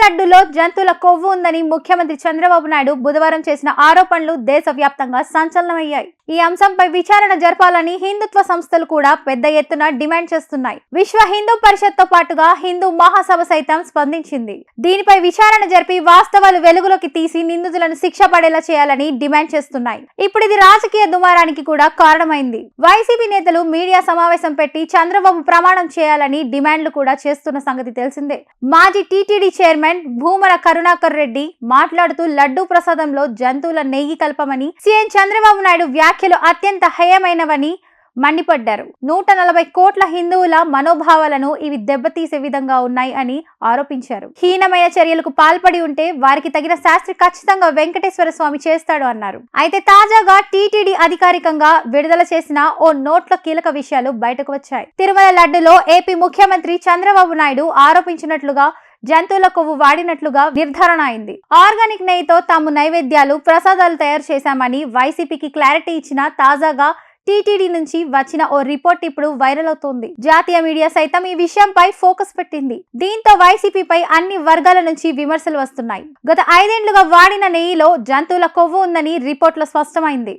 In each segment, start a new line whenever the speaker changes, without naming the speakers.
లడ్డులో జంతువుల కొవ్వు ఉందని ముఖ్యమంత్రి చంద్రబాబు నాయుడు బుధవారం చేసిన ఆరోపణలు దేశవ్యాప్తంగా సంచలనమయ్యాయి. ఈ అంశంపై విచారణ జరపాలని హిందుత్వ సంస్థలు కూడా పెద్ద ఎత్తున డిమాండ్ చేస్తున్నాయి. విశ్వ హిందూ పరిషత్తో పాటుగా హిందూ మహాసభ సైతం స్పందించింది. దీనిపై విచారణ జరిపి వాస్తవాలు వెలుగులోకి తీసి నిందితులను శిక్ష పడేలా చేయాలని డిమాండ్ చేస్తున్నాయి. ఇప్పుడు ఇది రాజకీయ దుమారానికి కూడా కారణమైంది. వైసీపీ నేతలు మీడియా సమావేశం పెట్టి చంద్రబాబు ప్రమాణం చేయాలని డిమాండ్లు కూడా చేస్తున్న సంగతి తెలిసిందే. మాజీ టీటీడీ చైర్మన్ భూమన కరుణాకర్ రెడ్డి మాట్లాడుతూ లడ్డూ ప్రసాదంలో జంతువుల నెయ్యి కల్పమని సీఎం చంద్రబాబు నాయుడు వ్యాఖ్యలు అత్యంత హేయమైనవని మండిపడ్డారు. నూట నలభై కోట్ల హిందువుల మనోభావాలను ఇవి దెబ్బతీసే విధంగా ఉన్నాయి అని ఆరోపించారు. హీనమైన చర్యలకు పాల్పడి ఉంటే వారికి తగిన శాస్త్రి ఖచ్చితంగా వెంకటేశ్వర స్వామి చేస్తాడు అన్నారు. అయితే తాజాగా టీటీడీ అధికారికంగా విడుదల చేసిన ఓ నోట్ల కీలక విషయాలు బయటకు వచ్చాయి. తిరుమల లడ్డులో ఏపీ ముఖ్యమంత్రి చంద్రబాబు నాయుడు ఆరోపించినట్లుగా జంతువుల కొవ్వు వాడినట్లుగా నిర్ధారణ అయింది. ఆర్గానిక్ నెయ్యితో తాము నైవేద్యాలు ప్రసాదాలు తయారు చేశామని వైసీపీకి క్లారిటీ ఇచ్చిన తాజాగా టీటీడీ నుంచి వచ్చిన ఓ రిపోర్ట్ ఇప్పుడు వైరల్ అవుతోంది. జాతీయ మీడియా సైతం ఈ విషయంపై ఫోకస్ పెట్టింది. దీంతో వైసీపీపై అన్ని వర్గాల నుంచి విమర్శలు వస్తున్నాయి. గత ఐదేండ్లుగా వాడిన నెయ్యిలో జంతువుల కొవ్వు ఉందని రిపోర్ట్లో స్పష్టమైంది.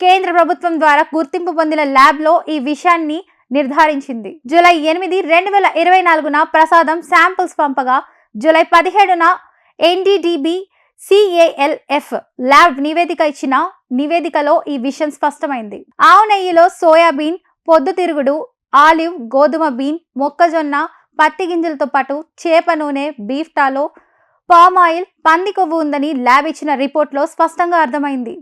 కేంద్ర ప్రభుత్వం ద్వారా గుర్తింపు పొందిన ల్యాబ్లో ఈ విషయాన్ని నిర్ధారించింది. జూలై ఎనిమిది రెండు వేల ఇరవై నాలుగున ప్రసాదం శాంపిల్స్ పంపగా జూలై పదిహేడున ఎన్డీడీబీ సిఏఎల్ఎఫ్ ల్యాబ్ నివేదిక ఇచ్చిన నివేదికలో ఈ విషయం స్పష్టమైంది. ఆవు నెయ్యిలో సోయాబీన్ పొద్దుతిరుగుడు ఆలివ్ గోధుమ బీన్ మొక్కజొన్న పత్తి గింజలతో పాటు చేప నూనె బీఫ్టాలో పామాయిల్ పామ్ ఆయిల్ పంది కొవ్వు ఉందని ల్యాబ్ ఇచ్చిన రిపోర్ట్లో స్పష్టంగా అర్థమైంది.